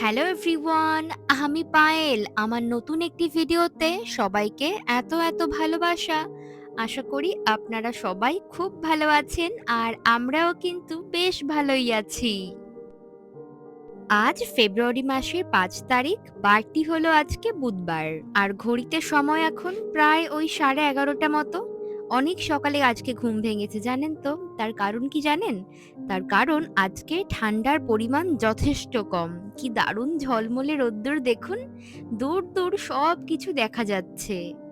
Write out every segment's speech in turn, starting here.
Hello everyone আমি পায়েল, আমার নতুন একটি ভিডিওতে সবাইকে এত এত ভালোবাসা। আশা করি আপনারা সবাই খুব ভালো আছেন আর আমরাও কিন্তু বেশ ভালোই আছি। আজ ফেব্রুয়ারি মাসের পাঁচ তারিখ, বারটি হলো আজকে বুধবার। আর ঘড়িতে সময় এখন প্রায় ওই সাড়ে এগারোটা মতো। অনেক সকালে আজকে ঘুম ভেঙেছে, জানেন তো? তার কারণ কি জানেন? তার কারণ আজকে ঠান্ডার পরিমাণ যথেষ্ট কম। কি দারুণ ঝলমলে রোদ্দুর, দেখুন। দূর দূর সব কিছু দেখা যাচ্ছে।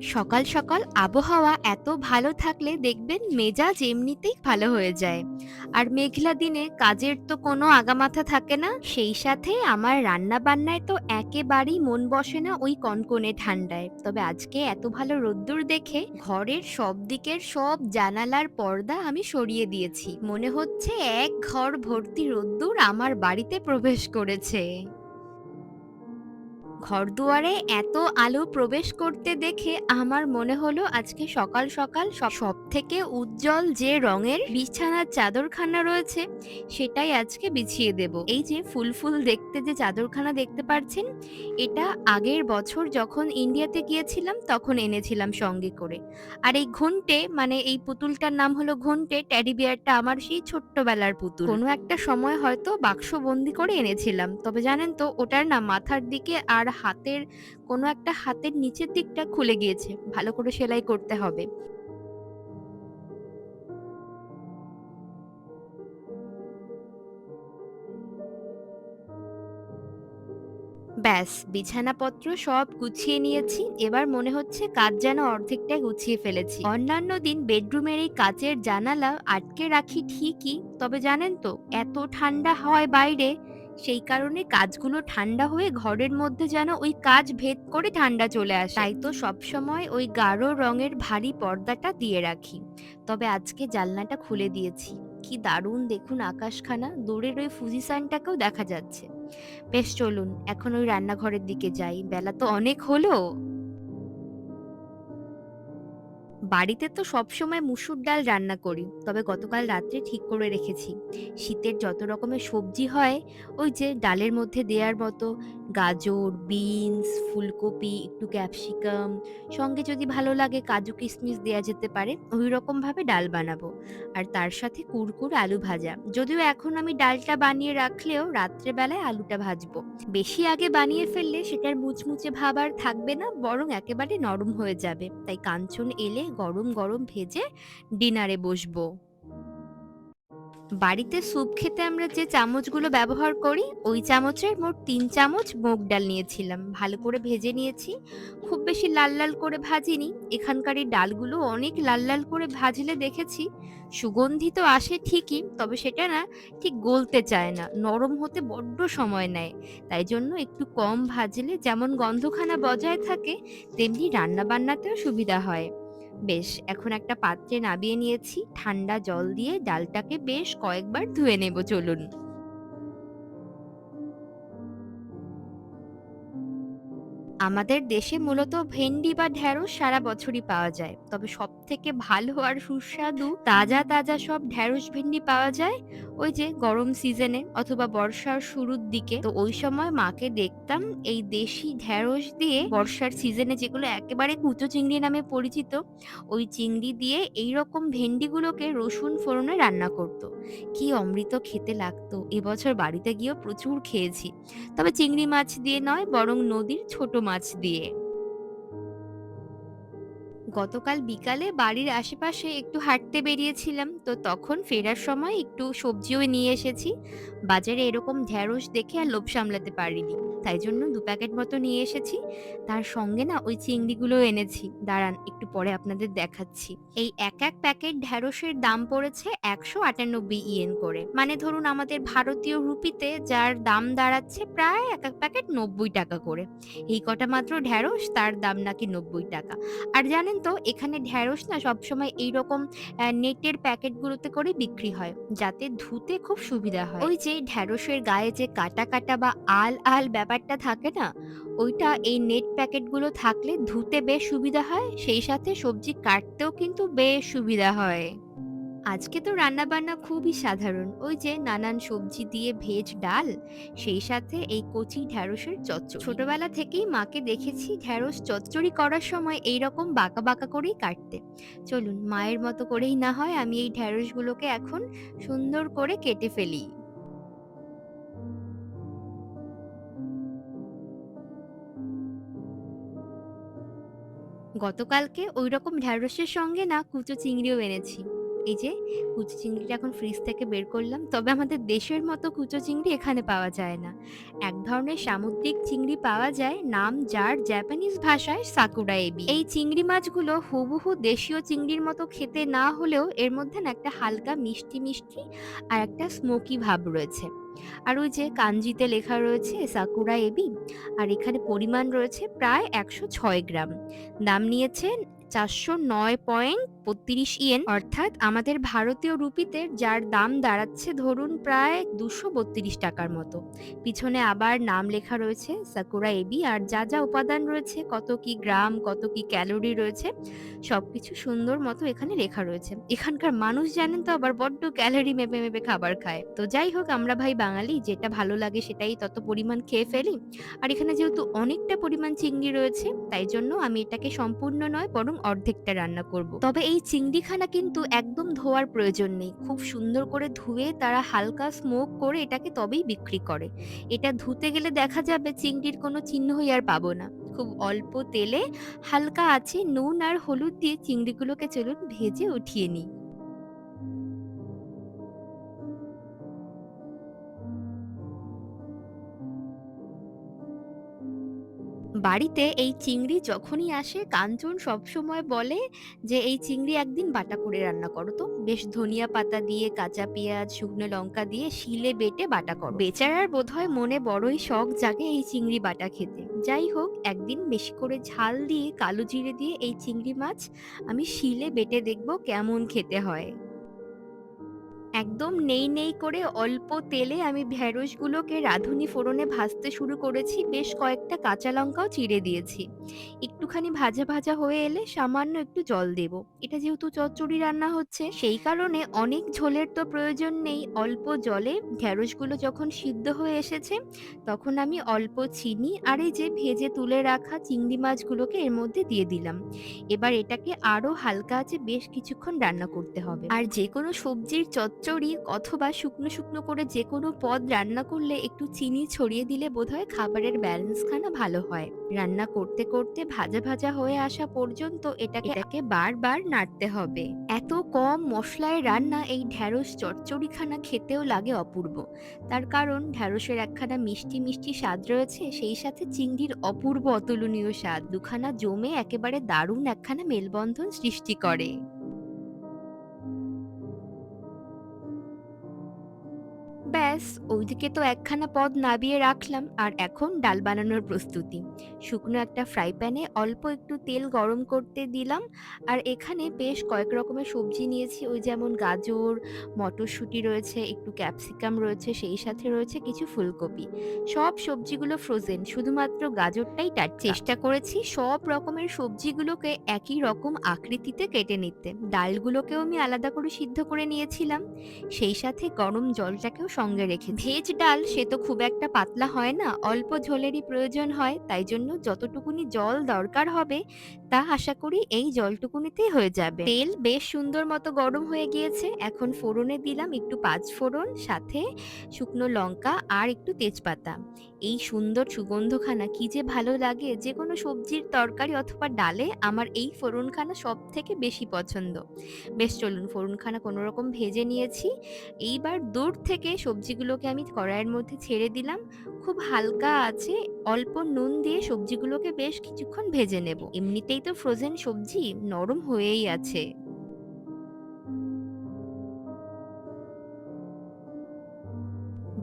সকাল সকাল আবহাওয়া এত ভালো থাকলে দেখবেন মেজাজ এমনিতেই ভালো হয়ে যায়। আর মেঘলা দিনে কাজের তো কোনো আগামাথা থাকে না, সেই সাথে আমার রান্না বান্নায় তো একেবারেই মন বসে না ওই কনকনে ঠান্ডায়। তবে আজকে এত ভালো রোদ্দুর দেখে ঘরের সব দিকের সব জানালার পর্দা আমি সরিয়ে দিয়েছি। মনে হচ্ছে এক ঘর ভর্তি রোদ্দুর আমার বাড়িতে প্রবেশ করেছে। ঘরদুয়ারে এত আলো প্রবেশ করতে দেখে আমার মনে হলো আজকে সকাল সকাল সব থেকে উজ্জ্বল যে রঙের বিছানার চাদরখানা রয়েছে, সেটাই আজকে বিছিয়ে দেব। এই যে ফুল ফুল দেখতে যে চাদরখানা দেখতে পাচ্ছেন এটা আগের বছর যখন ইন্ডিয়াতে গিয়েছিলাম, তখন এনেছিলাম সঙ্গে করে। আর এই ঘন্টে মানে এই পুতুলটার নাম হলো ঘন্টে ট্যাডি বিয়ারটা আমার সেই ছোট্টবেলার পুতুল। কোনো একটা সময় হয়তো বাক্স বন্দি করে এনেছিলাম, তবে জানেন তো, ওটার না মাথার দিকে আর হাতের, কোনো একটা হাতের নিচের দিকটা খুলে গিয়েছে। ভালো করে সেলাই করতে হবে। ব্যাস, বিছানাপত্র সব গুছিয়ে নিয়েছি। এবার মনে হচ্ছে কাজ যেন অর্ধেকটা গুছিয়ে ফেলেছি। অন্যান্য দিন বেডরুমের এই কাচের জানালা আটকে রাখি ঠিকই, তবে জানেন তো, এত ঠান্ডা হয় বাইরে। সেই কারণে কাজগুলো ঠান্ডা হয়ে ঘরের মধ্যে যেন ওই কাজ ভেদ করে ঠান্ডা চলে আসে। তাই তো সবসময় ওই গাঢ় রঙের ভারী পর্দাটা দিয়ে রাখি। তবে আজকে জানলাটা খুলে দিয়েছি। কি দারুণ দেখুন আকাশখানা, দূরের ওই ফুজিসানটাকেও দেখা যাচ্ছে। বেশ চলুন, এখন ওই রান্নাঘরের দিকে যাই। বেলা তো অনেক হলো। বাড়িতে তো সবসময় মুসুর ডাল রান্না করি, তবে গতকাল রাত্রে ঠিক করে রেখেছি। শীতের যত রকমের সবজি হয়, ওই যে ডালের মধ্যে দেওয়ার মতো গাজর, বিনস, ফুলকপি, একটু ক্যাপসিকাম, সঙ্গে যদি ভালো লাগে কাজু কিশমিশ দেওয়া যেতে পারে, ওই রকমভাবে ডাল বানাবো। আর তার সাথে কুরকুর আলু ভাজা। যদিও এখন আমি ডালটা বানিয়ে রাখলেও রাত্রেবেলায় আলুটা ভাজবো। বেশি আগে বানিয়ে ফেললে সেটার মুচমুচে ভাব আর থাকবে না, বরং একেবারে নরম হয়ে যাবে। তাই কাঞ্চন এলে গরম গরম ভেজে ডিনারে বসবো। বাড়িতে স্যুপ খেতে আমরা যে চামচগুলো ব্যবহার করি, ওই চামচের মোট তিন চামচ মুগ ডাল নিয়েছিলাম। ভালো করে ভেজে নিয়েছি। খুব বেশি লাল লাল করে ভাজিনি। এখানকার এই ডালগুলো অনেক লাল লাল করে ভাজলে দেখেছি সুগন্ধি তো আসে ঠিকই, তবে সেটা না ঠিক গলতে চায় না, নরম হতে বড্ড সময় নেয়। তাই জন্য একটু কম ভাজলে যেমন গন্ধখানা বজায় থাকে, তেমনি রান্না বান্নাতেও সুবিধা হয়। বেশ, এখন একটা পাত্রে নাবিয়ে নিয়েছি। ঠান্ডা জল দিয়ে ডালটাকে বেশ কয়েকবার ধুয়ে নেব, চলুন। আমাদের দেশে মূলত ভেন্ডি বা ঢ্যাঁড়স সারা বছরই পাওয়া যায়। তবে সব থেকে ভালো আর সুস্বাদু তাজা তাজা সব ঢ্যাঁড়স ভেন্ডি পাওয়া যায়? ওই যে গরম সিজনে অথবা বর্ষার শুরুর দিকে। তো ওই সময় মাকে দেখতাম এই দেশি ঢ্যাঁড়স দিয়ে বর্ষার সিজনে যেগুলো একেবারে কুচো চিংড়ি নামে পরিচিত, ওই চিংড়ি দিয়ে এই রকম ভেন্ডিগুলোকে রসুন ফোড়নে রান্না করত। কি অমৃত খেতে লাগতো। এবছর বাড়িতে গিয়েও প্রচুর খেয়েছি। তবে চিংড়ি মাছ দিয়ে নয়, বরং নদীর ছোট মাছ দিয়ে। গতকাল বিকালে বাড়ির আশেপাশে একটু হাঁটতে বেরিয়েছিলাম, তো তখন ফেরার সময় একটু সবজিও নিয়ে এসেছি। বাজারে এরকম ঢ্যাঁড়স দেখে আর লোভ সামলাতে পারিনি। তাই জন্য দু প্যাকেট মতো নিয়ে এসেছি। তার সঙ্গে না ওই চিংড়িগুলো এনেছি। দাঁড়ান একটু পরে আপনাদের দেখাচ্ছি। এই এক এক প্যাকেট ঢ্যাঁড়সের দাম পড়েছে একশো আটানব্বই ইয়েন করে। মানে ধরুন আমাদের ভারতীয় রুপিতে যার দাম দাঁড়াচ্ছে প্রায় এক এক প্যাকেট নব্বই টাকা করে। এই কটা মাত্র ঢ্যাঁড়স তার দাম নাকি নব্বই টাকা। আর জানেন তো এখানে ঢ্যাঁড়স না সবসময় এইরকম নেটের প্যাকেটগুলোতে করে বিক্রি হয় যাতে ধুতে খুব সুবিধা হয়। ওই যে ঢ্যাঁড়সের গায়ে যে কাটা কাটা বা আল আল ব্যাপারটা থাকে না ওইটা এই নেট প্যাকেটগুলো থাকলে ধুতে বেশ সুবিধা হয় সেই সাথে সবজি কাটতেও কিন্তু বেশ সুবিধা হয় আজকে তো রান্নাবান্না খুবই সাধারণ। ওই যে নানান সবজি দিয়ে ভেজ ডাল, সেই সাথে এই কচি ঢ্যাঁড়সের চচ্চড়ি। ছোটবেলা থেকেই মাকে দেখেছি ঢ্যাঁড়স চচ্চড়ি করার সময় এইরকম বাঁকা, বাঁকা করেই কাটতে। চলুন মায়ের মতো করেই না হয় আমি এই ঢ্যাঁড়সগুলোকে এখন সুন্দর করে কেটে ফেলি। গতকালকে ওই রকম ঢ্যাঁড়সের সঙ্গে না কুচো চিংড়িও এনেছি। এই যে কুচো চিংড়িটা এখন ফ্রিজ থেকে বের করলাম। তবে আমাদের দেশের মতো কুচো চিংড়ি এখানে পাওয়া যায় না। এক ধরনের সামুদ্রিক চিংড়ি পাওয়া যায়, নাম যার জাপানিজ ভাষায় সাকুরা এবি। এই চিংড়ি মাছগুলো হুবহু দেশীয় চিংড়ির মতো খেতে না হলেও এর মধ্যে না একটা হালকা মিষ্টি, মিষ্টি আর একটা স্মোকি ভাব রয়েছে। আর ওই যে কাঞ্জিতে লেখা রয়েছে সাকুরা এবি আর এখানে পরিমাণ রয়েছে প্রায় ১০৬ গ্রাম। দাম নিয়েছেন ৪০৯.৩২ ইয়েন অর্থাৎ আমাদের ভারতীয় রুপিতে যার দাম দাঁড়াচ্ছে ধরুন প্রায় ২৩২ টাকার মতো। পিছনে আবার নাম লেখা রয়েছে সাকুরা এবি আর যা, যা উপাদান রয়েছে কত কি গ্রাম, কত কি ক্যালোরি রয়েছে সবকিছু সুন্দর মতো এখানে লেখা রয়েছে। এখানকার মানুষ জানেন তো আবার বড্ড ক্যালোরি মেপে, মেপে খাবার খায়। তো যাই হোক আমরা ভাই বাঙালি যেটা ভালো লাগে সেটাই তত পরিমাণ খেয়ে ফেলি। আর এখানে যেহেতু অনেকটা পরিমাণ চিংড়ি রয়েছে তাই জন্য আমি এটাকে সম্পূর্ণ নয় বরং অর্ধেকটা রান্না করব। তবে এই চিংড়িখানা কিন্তু একদম ধোয়ার প্রয়োজন নেই। খুব সুন্দর করে ধুয়ে তারা হালকা স্মোক করে এটাকে তবেই বিক্রি করে। এটা ধুতে গেলে দেখা যাবে চিংড়ির কোনো চিহ্নই আর পাবো না। খুব অল্প তেলে হালকা আছে নুন আর হলুদ দিয়ে চিংড়িগুলোকে চলুন ভেজে উঠিয়ে নিই। বাড়িতে এই চিংড়ি যখনই আসে কাঞ্চন সবসময় বলে যে, "এই চিংড়ি একদিন বাটা করে রান্না করো তো। বেশ ধনিয়া পাতা দিয়ে, কাঁচা পেঁয়াজ, শুকনো লঙ্কা দিয়ে শিলে বেটে বাটা করো।" বেচারার বোধহয় মনে বড়ই শখ জাগে এই চিংড়ি বাটা খেতে। যাই হোক একদিন বেশি করে ঝাল দিয়ে, কালো জিরে দিয়ে এই চিংড়ি মাছ আমি শিলে বেটে দেখব কেমন খেতে হয়। একদম নেই, নেই করে অল্প তেলে আমি ঢেঁড়সগুলোকে রাঁধুনি ফোড়নে ভাজতে শুরু করেছি। বেশ কয়েকটা কাঁচা লঙ্কাও চিড়ে দিয়েছি। একটুখানি ভাজা, ভাজা হয়ে এলে সামান্য একটু জল দেব। এটা যেহেতু চচ্চড়ি রান্না হচ্ছে সেই কারণে অনেক ঝোলের তো প্রয়োজন নেই। অল্প জলে ঢেঁড়সগুলো যখন সিদ্ধ হয়ে এসেছে তখন আমি অল্প চিনি আর এই যে ভেজে তুলে রাখা চিংড়ি মাছগুলোকে এর মধ্যে দিয়ে দিলাম। এবার এটাকে আরও হালকা আছে বেশ কিছুক্ষণ রান্না করতে হবে। আর যে কোনো সবজির চচ্চড়ি অথবা শুকনো, শুকনো করে যে কোনো পদ রান্না করলে একটু চিনি ছড়িয়ে দিলে বোধহয় খাবারের ব্যালেন্সখানা ভালো হয়। রান্না করতে, করতে ভাজা, ভাজা হয়ে আসা পর্যন্ত এটাকে এটাকে বারবার নাড়তে হবে। এত কম মশলায় রান্না এই ঢেঁড়স চচ্চড়িখানা খেতেও লাগে অপূর্ব। তার কারণ ঢ্যাঁড়সের একখানা মিষ্টি, মিষ্টি স্বাদ রয়েছে সেই সাথে চিংড়ির অপূর্ব অতুলনীয় স্বাদ। দুখানা জমে একেবারে দারুণ একখানা মেলবন্ধন সৃষ্টি করে। ব্যাস ওইদিকে তো একখানা পদ নাবিয়ে রাখলাম আর এখন ডাল বানানোর প্রস্তুতি। শুকনো একটা ফ্রাই প্যানে অল্প একটু তেল গরম করতে দিলাম আর এখানে বেশ কয়েক রকমের সবজি নিয়েছি ওই যেমন গাজর, মটরশুঁটি রয়েছে, একটু ক্যাপসিকাম রয়েছে, সেই সাথে রয়েছে কিছু ফুলকপি। সব সবজিগুলো ফ্রোজেন শুধুমাত্র গাজরটাই তার চেষ্টা করেছি সব রকমের সবজিগুলোকে একই রকম আকৃতিতে কেটে নিতে। ডালগুলোকেও আমি আলাদা করে সিদ্ধ করে নিয়েছিলাম। সেই সাথে গরম জলটাকেও সঙ্গে রেখে ভেজ ডাল সে তো খুব একটা পাতলা হয় না, অল্প ঝোলেরই প্রয়োজন হয়, তাই জন্য যতটুকুনি জল দরকার হবে, তা আশা করি এই জলটুকুনিতেই হয়ে যাবে। তেল বেশ সুন্দর মতো গরম হয়ে গিয়েছে, এখন ফোড়নে দিলাম একটু পাঁচ ফোড়ন, সাথে শুকনো লঙ্কা আর একটু তেজপাতা। এই সুন্দর সুগন্ধখানা কি যে ভালো লাগে, যে কোনো সবজির তরকারি অথবা ডালে আমার এই ফোড়নখানা সব থেকে বেশি পছন্দ। বেশ চলুন, ফোড়নখানা কোনো রকম ভেজে নিয়েছি। এইবার দূর থেকে সবজিগুলোকে আমি কড়াইয়ের মধ্যে ছেড়ে দিলাম। খুব হালকা আছে, অল্প নুন দিয়ে সবজিগুলোকে বেশ কিছুক্ষণ ভেজে নেব। এমনিতেই তো ফ্রোজেন সবজি নরম হয়েই আছে।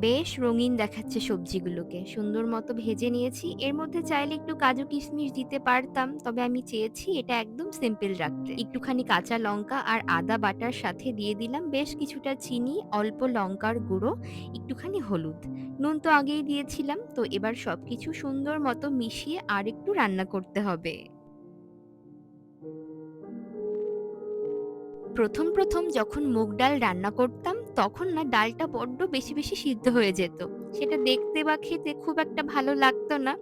বেশ রঙিন দেখাচ্ছে সবজিগুলোকে। সুন্দর মতো ভেজে নিয়েছি। এর মধ্যে চাইলে একটু কাজু কিশমিশ দিতে পারতাম। তবে আমি চেয়েছি এটা একদম সিম্পল রাখতে। একটুখানি কাঁচা লঙ্কা আর আদা বাটার সাথে দিয়ে দিলাম বেশ কিছুটা চিনি, অল্প লঙ্কার গুঁড়ো, একটুখানি হলুদ। নুন তো আগেই দিয়েছিলাম। তো এবার সব কিছু সুন্দর মতো মিশিয়ে আরেকটু রান্না করতে হবে। প্রথম প্রথম যখন মুগ ডাল রান্না করতাম তখন না ডালটা বড্ড বেশি বেশি সিদ্ধ হয়ে যেত। সেটা দেখতে বা খেতে খুব একটা ভালো লাগতো না।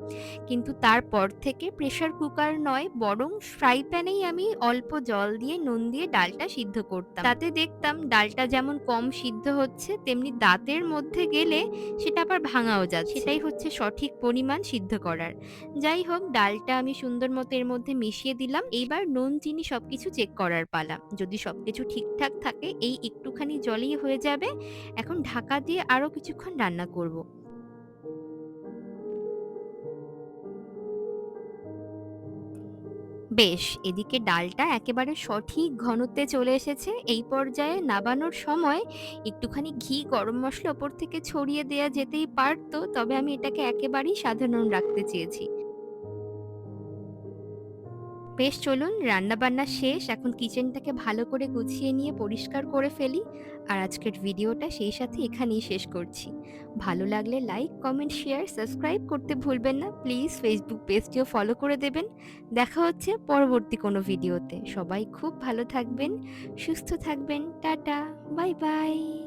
কিন্তু তারপর থেকে প্রেশার কুকার নয়, বরং ফ্রাই প্যানেই আমি অল্প জল দিয়ে, নুন দিয়ে ডালটা সিদ্ধ করতাম। তাতে দেখতাম ডালটা যেমন কম সিদ্ধ হচ্ছে, তেমনি দাঁতের মধ্যে গেলে সেটা আবার ভাঙাও যাচ্ছে। সেটাই হচ্ছে সঠিক পরিমাণ সিদ্ধ করার। যাই হোক, ডালটা আমি সুন্দর মতো এর মধ্যে মিশিয়ে দিলাম। এইবার নুন, চিনি সবকিছু চেক করার পালা। যদি সবকিছু ঠিকঠাক থাকে, এই একটুখানি জলেই হয়ে যাবে। এখন ঢাকা দিয়ে আরও কিছুক্ষণ রান্না করব। বেশ, এদিকে ডালটা একেবারে সঠিক ঘনত্বে চলে এসেছে। এই পর্যায়ে নাবানোর সময় একটুখানি ঘি গরম মশলা ওপর থেকে ছড়িয়ে দেয়া যেতেই পারতো, তবে আমি এটাকে একেবারেই সাধারণ রাখতে চেয়েছি। বেশ চলুন, রান্নাবান্না শেষ, এখন কিচেনটাকে ভালো করে গুছিয়ে নিয়ে পরিষ্কার করে ফেলি। আর আজকের ভিডিওটা সেই সাথে এখানেই শেষ করছি। ভালো লাগলে লাইক কমেন্ট শেয়ার সাবস্ক্রাইব করতে ভুলবেন না। প্লিজ ফেসবুক পেজটিও ফলো করে দেবেন। দেখা হচ্ছে পরবর্তী কোনো ভিডিওতে। সবাই খুব ভালো থাকবেন, সুস্থ থাকবেন। Tata bye bye